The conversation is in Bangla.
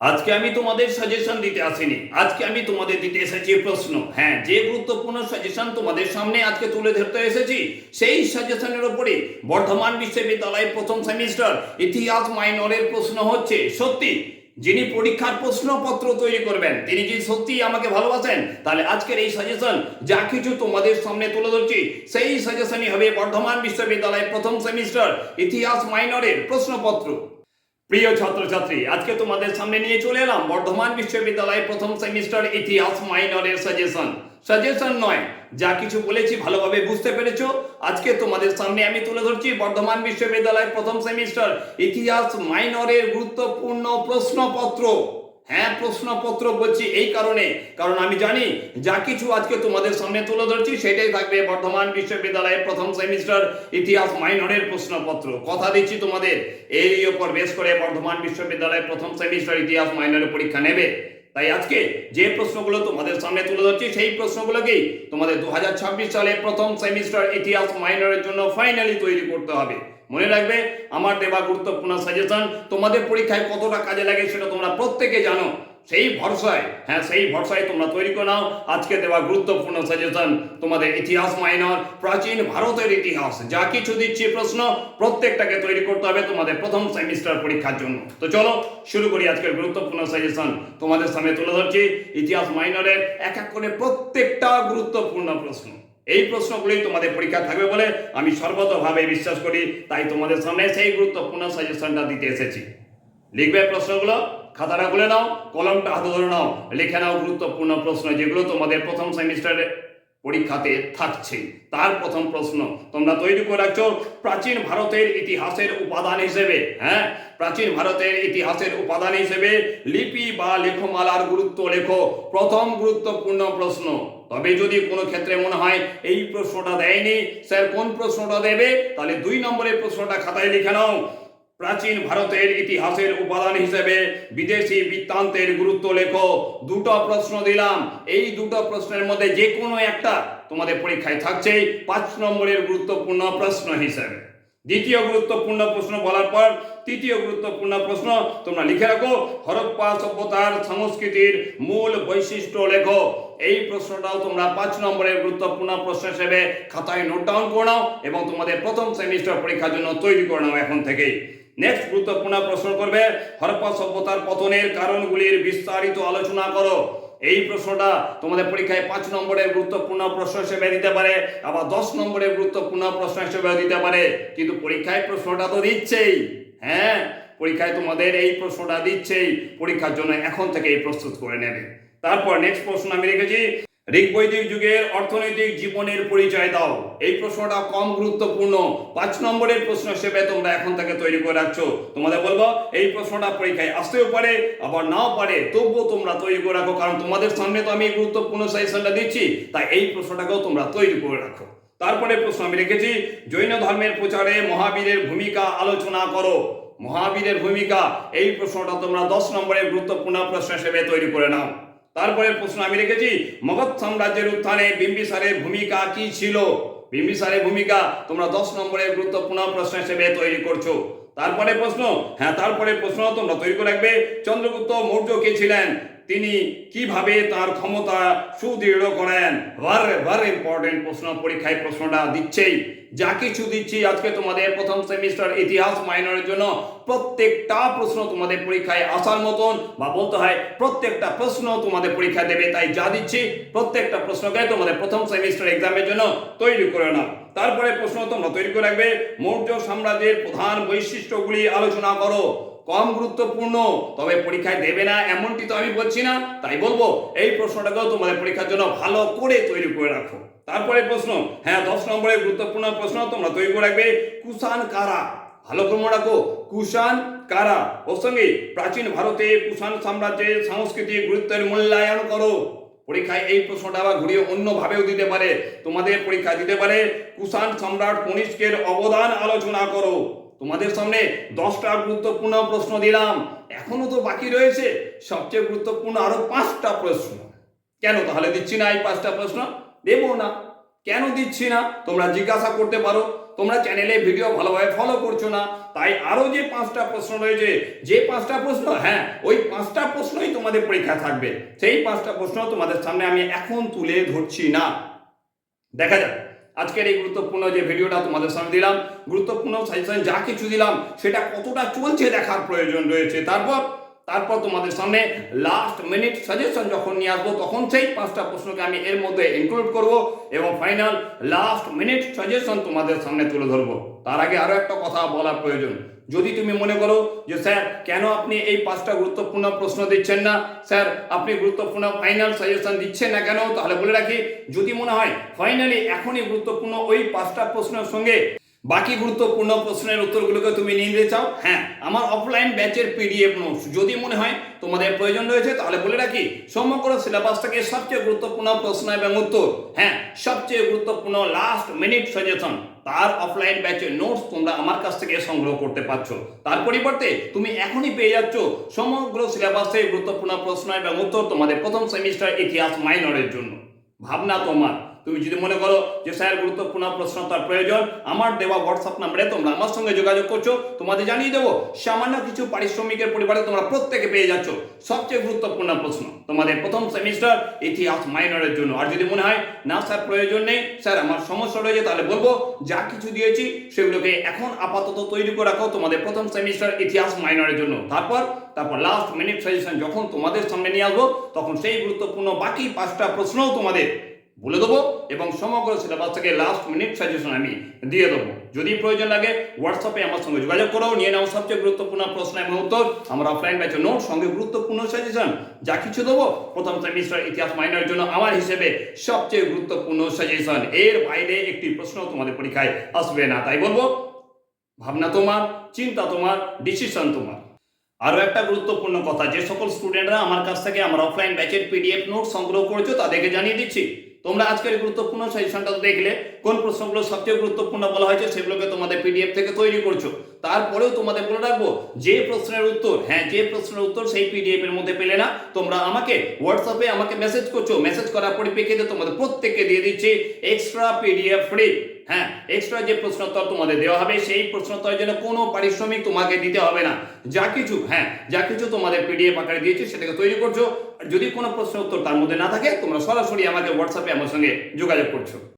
আজকে আমি তোমাদের সাজেশন দিতে আসিনি। আজকে আমি তোমাদের দিতে এসেছি প্রশ্ন। হ্যাঁ যে গুরুত্বপূর্ণ সাজেশন তোমাদের সামনে আজকে তুলে ধরতে এসেছি, সেই সাজেশনের উপরে বর্ধমান বিশ্ববিদ্যালয়ের প্রথম সেমিস্টার ইতিহাস মাইনরের প্রশ্ন হচ্ছে, সত্যি? যিনি পরীক্ষার প্রশ্নপত্র তৈরি করবেন, তিনি যদি সত্যি আমাকে ভালোবাসেন, তাহলে আজকের এই সাজেশন যা কিছু তোমাদের সামনে তুলে ধরছি, সেই সাজেশনই হবে বর্ধমান বিশ্ববিদ্যালয়ের প্রথম সেমিস্টার ইতিহাস মাইনরের প্রশ্নপত্র। প্রিয় ছাত্রছাত্রী, আজকে তোমাদের সামনে নিয়ে চলে এলাম বর্ধমান বিশ্ববিদ্যালয়ের প্রথম সেমিস্টার ইতিহাস মাইনরের সাজেশন সাজেশন নয়, যা কিছু বলেছি ভালোভাবে বুঝতে পেরেছ। আজকে তোমাদের সামনে আমি তুলে ধরছি বর্ধমান বিশ্ববিদ্যালয়ের প্রথম সেমিস্টার ইতিহাস মাইনরের গুরুত্বপূর্ণ প্রশ্নপত্র। হ্যাঁ প্রশ্নপত্র বলছি এই কারণে। কারণ আমি জানি যা কিছু আজকে তোমাদের সামনে তুলে ধরছি, সেটাই থাকবে বর্ধমান বিশ্ববিদ্যালয়ের প্রথম সেমিস্টার ইতিহাস মাইনরের প্রশ্নপত্র। কথা দিচ্ছি তোমাদের। এই ওপর বেশ করে বর্ধমান বিশ্ববিদ্যালয়ের প্রথম সেমিস্টার ইতিহাস মাইনরের পরীক্ষা নেবে। তাই আজকে যে প্রশ্নগুলো তোমাদের সামনে তুলে ধরছি, সেই প্রশ্নগুলোকেই তোমাদের দু হাজার ছাব্বিশ সালে প্রথম সেমিস্টার ইতিহাস মাইনরের জন্য ফাইনালি তৈরি করতে হবে। মনে রাখবে, আমার দেওয়া গুরুত্বপূর্ণ সাজেশন তোমাদের পরীক্ষায় কতটা কাজে লাগে সেটা তোমরা প্রত্যেকে জানো। সেই ভরসায় হ্যাঁ সেই ভরসায় তোমরা তৈরি করে নাও। আজকে দেওয়া গুরুত্বপূর্ণ সাজেশন তোমাদের ইতিহাস মাইনর প্রাচীন ভারতের ইতিহাস, যা কিছু দিচ্ছি প্রশ্ন, প্রত্যেকটাকে তৈরি করতে হবে তোমাদের প্রথম সেমিস্টার পরীক্ষার জন্য। তো চলো, শুরু করি আজকের গুরুত্বপূর্ণ সাজেশন তোমাদের সামনে তুলে ধরছি, ইতিহাস মাইনরের এক এক করে প্রত্যেকটা গুরুত্বপূর্ণ প্রশ্ন। এই প্রশ্নগুলোই তোমাদের পরীক্ষা থাকবে বলে আমি সর্বতভাবে বিশ্বাস করি, তাই তোমাদের সামনে সেই গুরুত্বপূর্ণ সাজেশনটা দিতে এসেছি। লিখবে প্রশ্নগুলো, খাতাটা খুলে নাও, কলমটা হাতে ধরে নাও, লিখে নাও গুরুত্বপূর্ণ প্রশ্ন যেগুলো তোমাদের প্রথম সেমিস্টারে পরীক্ষাতে থাকছে। তার প্রথম প্রশ্ন, তোমরা তৈরি করে রাখছো প্রাচীন ভারতের ইতিহাসের উপাদান হিসেবে হ্যাঁ? প্রাচীন ভারতের ইতিহাসের উপাদান হিসেবে লিপি বা লেখমালার গুরুত্ব লেখো। প্রথম গুরুত্বপূর্ণ প্রশ্ন তবে যদি কোনো ক্ষেত্রে মনে হয় এই প্রশ্নটা দেয়নি, স্যার কোন প্রশ্নটা দেবে? তাহলে দুই নম্বরের প্রশ্নটা খাতায় লিখে নাও। প্রাচীন ভারতের ইতিহাসের উপাদান হিসেবে বিদেশি বৃত্তান্তের গুরুত্ব লেখো। দুটো প্রশ্ন দিলাম। এই দুটো প্রশ্নের মধ্যে যে কোনো একটা তোমাদের পরীক্ষায় থাকছে পাঁচ নম্বরের গুরুত্বপূর্ণ প্রশ্ন হিসেবে। দ্বিতীয় গুরুত্বপূর্ণ প্রশ্ন বলার পর তৃতীয় গুরুত্বপূর্ণ প্রশ্ন তোমরা লিখে রাখো। হরপ্পা সভ্যতার সংস্কৃতির মূল বৈশিষ্ট্য লেখো। এই প্রশ্নটাও তোমরা পাঁচ নম্বরের গুরুত্বপূর্ণ প্রশ্ন হিসেবে খাতায় নোট ডাউন করে নাও এবং তোমাদের প্রথম সেমিস্টার পরীক্ষার জন্য তৈরি করে নাও এখন থেকেই। নেক্সট গুরুত্বপূর্ণ প্রশ্ন করবে হরপ্পা সভ্যতার পতনের কারণগুলির বিস্তারিত আলোচনা করো। এই প্রশ্নটা তোমাদের পরীক্ষায় পাঁচ নম্বরের গুরুত্বপূর্ণ প্রশ্ন হিসেবে দিতে পারে, আবার দশ নম্বরের গুরুত্বপূর্ণ প্রশ্ন হিসেবে দিতে পারে। কিন্তু পরীক্ষায় প্রশ্নটা তো দিচ্ছেই। হ্যাঁ পরীক্ষায় তোমাদের এই প্রশ্নটা দিচ্ছেই। পরীক্ষার জন্য এখন থেকে এই প্রস্তুত করে নেবে। তারপর নেক্সট প্রশ্ন আমি রেখেছি। ঋগ্বৈদিক যুগের অর্থনৈতিক জীবনের পরিচয় দাও। এই প্রশ্নটা কম গুরুত্বপূর্ণ। পাঁচ নম্বরের প্রশ্ন হিসেবে তোমরা এখন থেকে তৈরি করে রাখছো। তোমাদের বলব, এই প্রশ্নটা পরীক্ষায় আসতেও পারে, আবার নাও পারে, তবুও তোমরা তৈরি করে রাখো, কারণ তোমাদের সামনে তো আমি গুরুত্বপূর্ণ সাজেশনটা দিচ্ছি, তাই এই প্রশ্নটাকেও তোমরা তৈরি করে রাখো। তারপরে প্রশ্ন আমি রেখেছি, জৈন ধর্মের প্রচারে মহাবীরের ভূমিকা আলোচনা করো। মহাবীরের ভূমিকা, এই প্রশ্নটা তোমরা দশ নম্বরের গুরুত্বপূর্ণ প্রশ্ন হিসেবে তৈরি করে নাও। তারপরে প্রশ্ন আমি রেখেছি, মগধ সাম্রাজ্যের উত্থানে বিম্বিসারের ভূমিকা কি ছিল? বিম্বিসারের ভূমিকা তোমরা দশ নম্বরের গুরুত্বপূর্ণ প্রশ্ন হিসেবে তৈরি করছ। তারপরে প্রশ্ন হ্যাঁ তারপরে প্রশ্ন তোমরা তৈরি করে রাখবে। চন্দ্রগুপ্ত মৌর্য কে ছিলেন? তিনি কীভাবে তার ক্ষমতা সুদৃঢ় করেন? ইম্পর্টেন্ট প্রশ্ন, পরীক্ষায় প্রশ্নটা দিচ্ছেই। যা কিছু দিচ্ছি, আজকে তোমাদের প্রথম সেমিস্টার ইতিহাস মাইনরের জন্য প্রত্যেকটা প্রশ্ন তোমাদের পরীক্ষায় আসার মতন বা বলতে হয় প্রত্যেকটা প্রশ্ন তোমাদের পরীক্ষা দেবে, তাই যা দিচ্ছি প্রত্যেকটা প্রশ্নকে তোমাদের প্রথম সেমিস্টার এক্সামের জন্য তৈরি করে নাও। তারপরে প্রশ্ন তোমরা তৈরি করে রাখবে। মৌর্য সাম্রাজ্যের প্রধান বৈশিষ্ট্যগুলি আলোচনা করো। কম গুরুত্বপূর্ণ, তবে পরীক্ষায় দেবে না এমনটি তো আমি বলছি না। তাই বলব, এই প্রশ্নটাকেও তোমাদের পরীক্ষার জন্য ভালো করে তৈরি করে রাখো। তারপরে প্রশ্ন হ্যাঁ দশ নম্বরের গুরুত্বপূর্ণ প্রশ্ন তোমরা তৈরি করে রাখবে, কুষাণ কারা? ভালো ক্রম রাখো, কুষাণ কারা? ওর সঙ্গে প্রাচীন ভারতে কুষাণ সাম্রাজ্যের সাংস্কৃতিক গুরুত্বের মূল্যায়ন করো। পরীক্ষায় এই প্রশ্নটা আবার ঘুরিয়ে অন্যভাবেও দিতে পারে, তোমাদের পরীক্ষা দিতে পারে। কুষাণ সম্রাট কনিষ্কের অবদান আলোচনা করো। তোমাদের সামনে দশটা গুরুত্বপূর্ণ প্রশ্ন দিলাম। এখনও তো বাকি রয়েছে। সবচেয়ে গুরুত্বপূর্ণ আরও পাঁচটা প্রশ্ন। কেন? তাহলে দিচ্ছি না এই পাঁচটা প্রশ্ন। দেবো না। কেন দিচ্ছি না? তোমরা জিজ্ঞাসা করতে পারো। তোমরা চ্যানেলে ভিডিও ভালোভাবে ফলো করছ না। তাই আরও যে পাঁচটা প্রশ্ন রয়েছে, যে পাঁচটা প্রশ্ন হ্যাঁ ওই পাঁচটা প্রশ্নই তোমাদের পরীক্ষা থাকবে। সেই পাঁচটা প্রশ্ন তোমাদের সামনে আমি এখন তুলে ধরছি না। দেখা যাক। আজকের এই গুরুত্বপূর্ণ যে ভিডিওটা তোমাদের সামনে দিলাম, গুরুত্বপূর্ণ সাজেশন যা কিছু দিলাম, সেটা কতটা চলছে দেখার প্রয়োজন রয়েছে। তারপর তারপর তোমাদের সামনে লাস্ট মিনিট সাজেশন যখন নিয়ে আসব, তখন সেই পাঁচটা প্রশ্নকে আমি এর মধ্যে ইনক্লুড করব এবং ফাইনাল লাস্ট মিনিট সাজেশন তোমাদের সামনে তুলে ধরবো। তার আগে আরও একটা কথা বলা প্রয়োজন। যদি তুমি মনে করো যে, স্যার, কেন আপনি এই পাঁচটা গুরুত্বপূর্ণ প্রশ্ন দিচ্ছেন না? স্যার, আপনি গুরুত্বপূর্ণ ফাইনাল সাজেশন দিচ্ছেন না কেন? তাহলে বলে রাখি, যদি মনে হয় ফাইনালি এখনই গুরুত্বপূর্ণ ওই পাঁচটা প্রশ্নের সঙ্গে বাকি গুরুত্বপূর্ণ প্রশ্নের উত্তরগুলোকে তুমি নিয়ে নিতে চাও হ্যাঁ আমার অফলাইন ব্যাচের পিডিএফ নোটস যদি মনে হয় তোমাদের প্রয়োজন রয়েছে, তাহলে বলে রাখি, সমগ্র সিলেবাস থেকে সবচেয়ে গুরুত্বপূর্ণ প্রশ্ন এবং উত্তর হ্যাঁ সবচেয়ে গুরুত্বপূর্ণ লাস্ট মিনিট সাজেশন তার অফলাইন ব্যাচের নোটস তোমরা আমার কাছ থেকে সংগ্রহ করতে পারছ। তার পরিবর্তে তুমি এখনই পেয়ে যাচ্ছ সমগ্র সিলেবাসে গুরুত্বপূর্ণ প্রশ্ন এবং উত্তর তোমাদের প্রথম সেমিস্টার ইতিহাস মাইনরের জন্য। ভাবনা তোমার। তুমি যদি মনে করো যে স্যার গুরুত্বপূর্ণ প্রশ্ন তার প্রয়োজন, আমার দেওয়া হোয়াটসঅ্যাপ নাম্বারে তোমরা আমার সঙ্গে যোগাযোগ করছ, তোমাদের জানিয়ে দেবো, সামান্য কিছু পারিশ্রমিকের পরিবারে তোমরা প্রত্যেকে পেয়ে যাচ্ছ। সবচেয়ে গুরুত্বপূর্ণ প্রশ্ন, তোমাদের প্রথম সেমিস্টার ইতিহাস মাইনরের জন্য। আর যদি মনে হয়, না স্যার, প্রয়োজন নেই, স্যার আমার সমস্যা রয়েছে, তাহলে বলব, যা কিছু দিয়েছি, সেগুলোকে এখন আপাতত তৈরি করে রাখো তোমাদের প্রথম সেমিস্টার ইতিহাস মাইনরের জন্য। তারপর তারপর লাস্ট মিনিট সাজেশন যখন তোমাদের সামনে নিয়ে আসব, তখন সেই গুরুত্বপূর্ণ বাকি পাঁচটা প্রশ্নও তোমাদের বলে দেবো এবং সমগ্র সিলেবাস থেকে লাস্ট মিনিট সাজেশন আমি দিয়ে দেবো। যদি প্রয়োজন লাগে হোয়াটসঅ্যাপে আমার সঙ্গে যোগাযোগ করো, নিয়ে নাও সবচেয়ে গুরুত্বপূর্ণ প্রশ্ন এবং উত্তর। আমার অফলাইন ব্যাচের নোট সঙ্গে গুরুত্বপূর্ণ সাজেশন যা কিছু দেবো। প্রথম সেমিস্টার ইতিহাস মাইনের জন্য আমার হিসেবে সবচেয়ে গুরুত্বপূর্ণ সাজেশন এর বাইরে একটি প্রশ্ন তোমাদের পরীক্ষায় আসবে না, তাই বলব, ভাবনা তোমার, চিন্তা তোমার ডিসিশন তোমার। আরও একটা গুরুত্বপূর্ণ কথা, যে সকল স্টুডেন্টরা আমার কাছ থেকে আমার অফলাইন ব্যাচের পিডিএফ নোট সংগ্রহ করেছ, তাদেরকে জানিয়ে দিচ্ছি। তোমরা আজকের গুরুত্বপূর্ণ সাজেশনটা দেখলে, কোন প্রশ্নগুলো সবচেয়ে গুরুত্বপূর্ণ বলা হয়েছে সেগুলোকে তোমাদের পিডিএফ থেকে তৈরি করছ। তারপরেও তোমাদের বলে রাখব, যে প্রশ্নের উত্তর হ্যাঁ যে প্রশ্নের উত্তর সেই পিডিএফ এর মধ্যে পেলে না, তোমরা আমাকে হোয়াটসঅ্যাপে আমাকে মেসেজ করছ। মেসেজ করার পরিপ্রেক্ষিতে তোমাদের প্রত্যেককে দিয়ে দিচ্ছি এক্সট্রা পিডিএফ ফ্রি হ্যাঁ এক্সট্রা যে প্রশ্নোত্তর তোমাদের দেওয়া হবে, সেই প্রশ্নোত্তরের জন্য কোনো পারিশ্রমিক তোমাকে দিতে হবে না। যা কিছু হ্যাঁ যা কিছু তোমাদের পিডিএফ আকারে দিয়েছি সেটাকে তৈরি করছ। যদি কোনো প্রশ্নের উত্তর তার মধ্যে না থাকে, তোমরা সরাসরি আমাকে হোয়াটসঅ্যাপে আমার সঙ্গে যোগাযোগ করছ।